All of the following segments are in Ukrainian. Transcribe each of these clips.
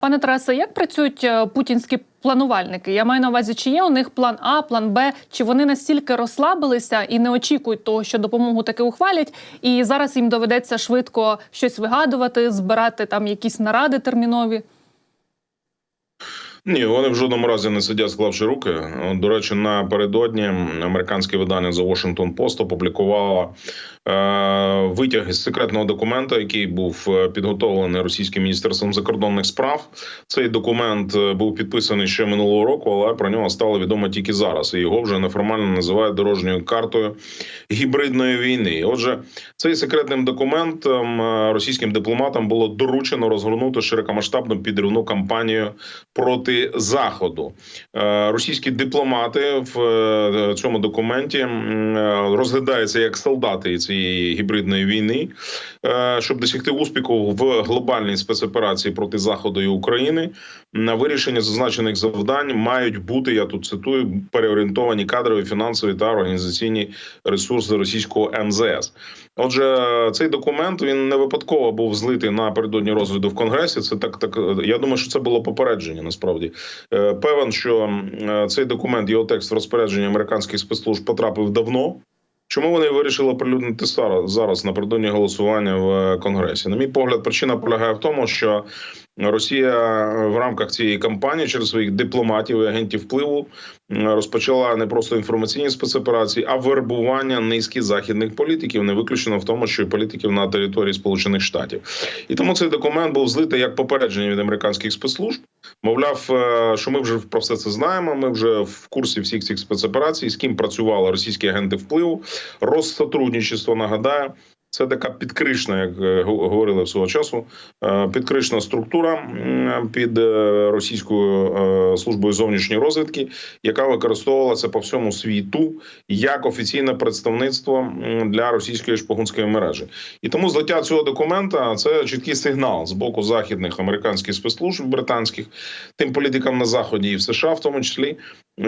Пане Тарасе, як працюють е, путінські планувальники? Я маю на увазі, чи є у них план А, план Б, чи вони настільки розслабилися і не очікують того, що допомогу таки ухвалять, і зараз їм доведеться швидко щось вигадувати, збирати там якісь наради термінові? Ні, вони в жодному разі не сидять, склавши руки. До речі, напередодні американське видання The Washington Post опублікувало е, витяг із секретного документа, який був е, підготовлений російським міністерством закордонних справ. Цей документ е, був підписаний ще минулого року, але про нього стало відомо тільки зараз. І його вже неформально називають дорожньою картою гібридної війни. Отже, цей секретним документом е, російським дипломатам було доручено розгорнути широкомасштабну підривну кампанію проти заходу. Е, Російські дипломати в е, цьому документі е, розглядаються як солдати цієї гібридної війни, щоб досягти успіху в глобальній спецоперації проти заходу і України. На вирішення зазначених завдань мають бути, я тут цитую, переорієнтовані кадрові, фінансові та організаційні ресурси російського МЗС. Отже, цей документ він не випадково був злитий напередодні розгляду в конгресі. Це так, так я думаю, що це було попередження. Насправді Е, певен, що е, цей документ, його текст в розпорядженні американських спецслужб потрапив давно. Чому вони вирішили оприлюднити зараз напередодні голосування в е, конгресі? На мій погляд, причина полягає в тому, що Росія в рамках цієї кампанії через своїх дипломатів і агентів впливу розпочала не просто інформаційні спецоперації, а вербування низки західних політиків, не виключено в тому, що і політиків на території Сполучених Штатів. І тому цей документ був злитий як попередження від американських спецслужб. Мовляв, е, що ми вже про все це знаємо. Ми вже в курсі всіх цих спецоперацій, з ким працювали російські агенти впливу, розсотрудничество. Нагадаю, це така підкришна, як е, говорили свого часу, е, підкришна структура під е, російською службою зовнішньої розвідки, яка використовувалася по всьому світу як офіційне представництво для російської шпигунської мережі. І тому злиття цього документа це чіткий сигнал з боку західних американських спецслужб британських, тим політикам на заході і в США, в тому числі,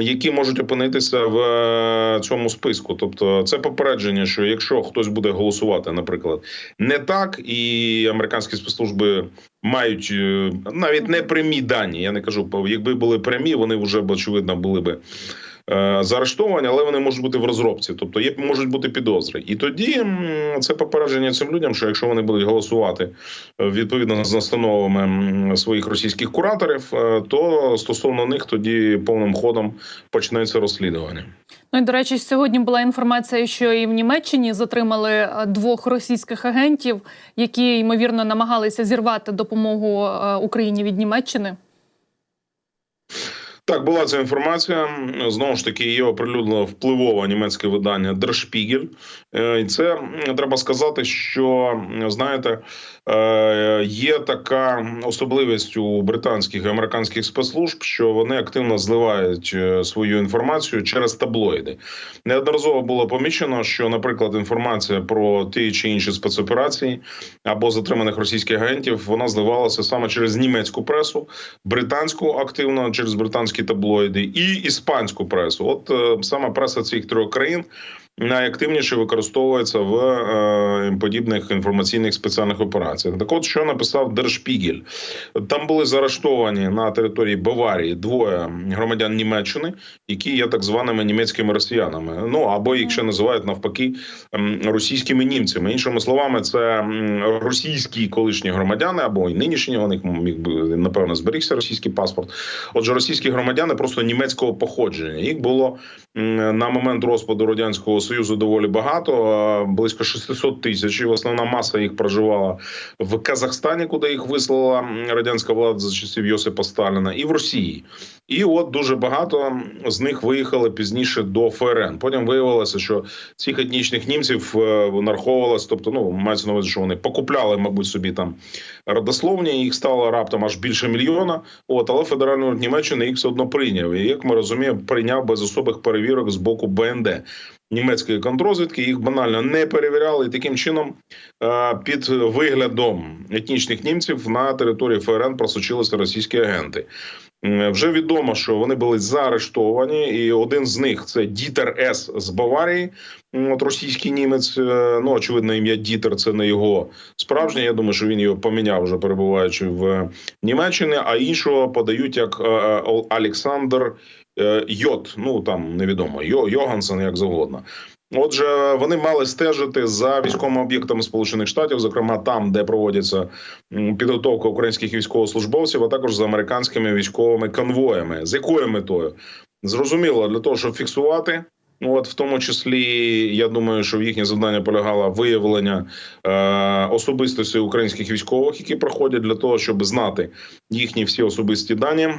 які можуть опинитися в е, цьому списку. Тобто, це попередження, що якщо хтось буде голосувати, наприклад, не так, і американські спецслужби мають е, навіть не прямі дані. Я не кажу, якби були прямі, вони вже очевидно були би. Е, Заарештовані, але вони можуть бути в розробці, тобто є можуть бути підозри, і тоді це попередження цим людям, що якщо вони будуть голосувати е, відповідно з настановами своїх російських кураторів, е, то стосовно них тоді повним ходом почнеться розслідування. Ну і до речі, сьогодні була інформація, що і в Німеччині затримали двох російських агентів, які ймовірно намагалися зірвати допомогу Україні від Німеччини. Так, була ця інформація. Знову ж таки, її оприлюднило впливове німецьке видання Е, І це треба сказати, що знаєте, е, є така особливість у британських і американських спецслужб, що вони активно зливають е, свою інформацію через таблоїди. Неодноразово було помічено, що, наприклад, інформація про ті чи інші спецоперації або затриманих російських агентів вона зливалася саме через німецьку пресу, британську активно через британські таблоїди і іспанську пресу. От е, саме преса цих трьох країн. Найактивніше використовується в е, подібних інформаційних спеціальних операціях. Так, от що написав Держпігель, там були заарештовані на території Баварії двоє громадян Німеччини, які є так званими німецькими росіянами. Ну або їх ще називають навпаки російськими німцями. Іншими словами, це російські колишні громадяни або й нинішні. У них міг би напевно зберігся російський паспорт. Отже, російські громадяни просто німецького походження. Їх було на момент розпаду радянського союзу доволі багато, близько 600 тисяч. І Основна маса їх проживала в Казахстані, куди їх вислала радянська влада за часів Йосипа Сталіна, і в Росії. І от дуже багато з них виїхали пізніше до ФРН. Потім виявилося, що цих етнічних німців е, нараховувалось, тобто, ну мається на увазі, що вони покупляли, мабуть, собі там родословні. Їх стало раптом аж більше мільйона. От але федеральний Німеччини їх все одно прийняв. І як ми розуміємо, прийняв без особих перевірок з боку БНД. Німецької контрозвідки. Їх банально не перевіряли і таким чином е, під виглядом етнічних німців на території ФРН просочилися російські агенти. Вже відомо, що вони були заарештовані, і один з них це Дітер С з Баварії. От російський німець. е, Ну очевидно, ім'я Дітер це не його справжнє. Я думаю, що він його поміняв вже перебуваючи в Німеччині. А іншого подають як е, Олександр е, Йот. Ну там невідомо Йо Йогансен, як завгодно. Отже, вони мали стежити за військовими об'єктами Сполучених Штатів, зокрема там, де проводиться м, підготовка українських військовослужбовців, а також за американськими військовими конвоями. З якою метою зрозуміло для того, щоб фіксувати. От в тому числі, я думаю, що в їхнє завдання полягало виявлення е, особистості українських військових, які проходять для того, щоб знати їхні всі особисті дані,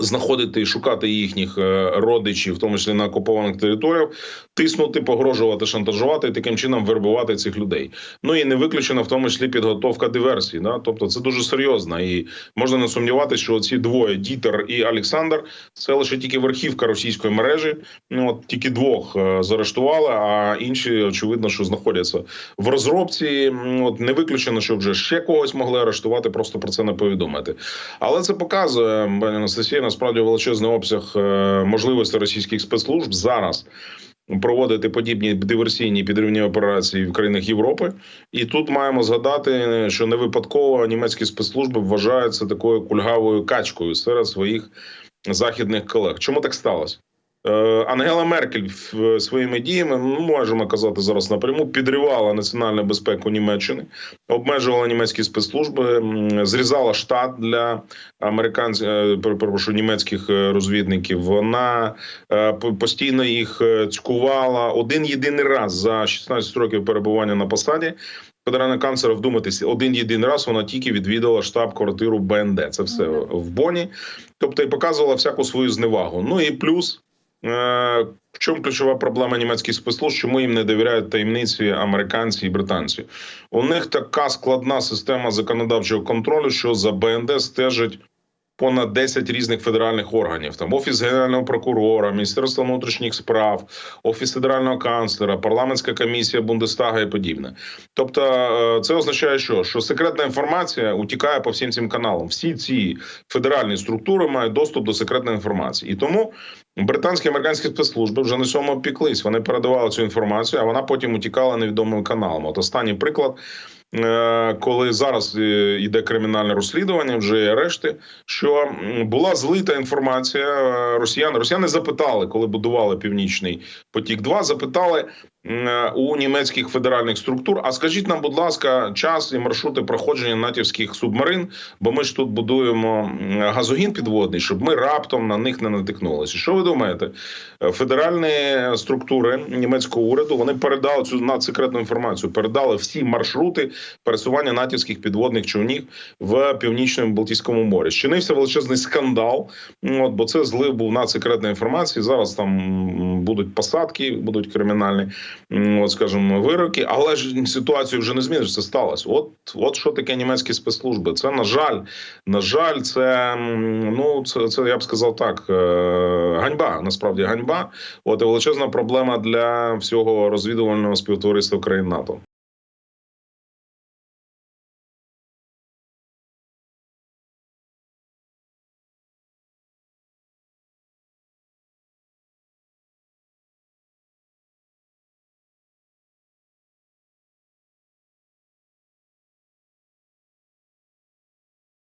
знаходити і шукати їхніх е, родичів, в тому числі на окупованих територіях, тиснути, погрожувати, шантажувати і таким чином вербувати цих людей. Ну і не виключена в тому числі підготовка диверсій. Да? Тобто це дуже серйозно, і можна не сумніватися, що ці двоє Дітер і Олександр це лише тільки верхівка російської мережі. Ну от тільки двох е, заарештували, а інші очевидно, що знаходяться в розробці. От не виключено, що вже ще когось могли арештувати, просто про це не повідомити. Але це показує Анастасія, насправді величезний обсяг е, можливостей російських спецслужб зараз. Проводити подібні диверсійні підривні операції в країнах Європи, і тут маємо згадати, що не випадково німецькі спецслужби вважаються такою кульгавою качкою серед своїх західних колег. Чому так сталося? Е, Ангела Меркель в- своїми діями ну, можемо казати зараз напряму підривала національну безпеку Німеччини, обмежувала німецькі спецслужби, зрізала штат для американських перепрошую, німецьких е, розвідників. Вона е, постійно їх е, цькувала один єдиний раз за 16 років перебування на посаді. Федеральний канцлер вдуматися один єдиний раз. Вона тільки відвідала штаб-квартиру БНД. Це все в Боні, тобто і показувала всяку свою зневагу. Ну і плюс. Е, В чому ключова проблема німецьких спецслужб? Чому їм не довіряють таємниці американці і британці? У них така складна система законодавчого контролю, що за БНД стежить понад 10 різних федеральних органів: там офіс генерального прокурора, міністерство внутрішніх справ, офіс федерального канцлера, парламентська комісія Бундестага і подібне. Тобто, е, це означає, що, що секретна інформація утікає по всім цим каналам. Всі ці федеральні структури мають доступ до секретної інформації, і тому британські і американські спецслужби вже на цьому опіклись. Вони передавали цю інформацію, а вона потім утікала невідомим каналом. От останній приклад. Е, Коли зараз е, йде кримінальне розслідування, вже і арешти, що була злита інформація е, росіян. Росіяни запитали, коли будували північний потік. 2 запитали у німецьких федеральних структур. А скажіть нам, будь ласка, час і маршрути проходження натівських субмарин, бо ми ж тут будуємо газогін підводний, щоб ми раптом на них не натикнулися. Що ви думаєте? Е, Федеральні структури німецького уряду вони передали цю надсекретну інформацію, передали всі маршрути пересування натівських підводних човнів в північному Балтійському морі. Щинився величезний скандал. От бо це злив був надсекретної інформації. Зараз там будуть посадки, будуть кримінальні, от скажімо, вироки. Але ж ситуацію вже не зміниш. Це сталося. От, от що таке німецькі спецслужби. Це на жаль, на жаль, це ну це, це я б сказав так. е, Ганьба насправді ганьба. От і величезна проблема для всього розвідувального співтовариства країн НАТО.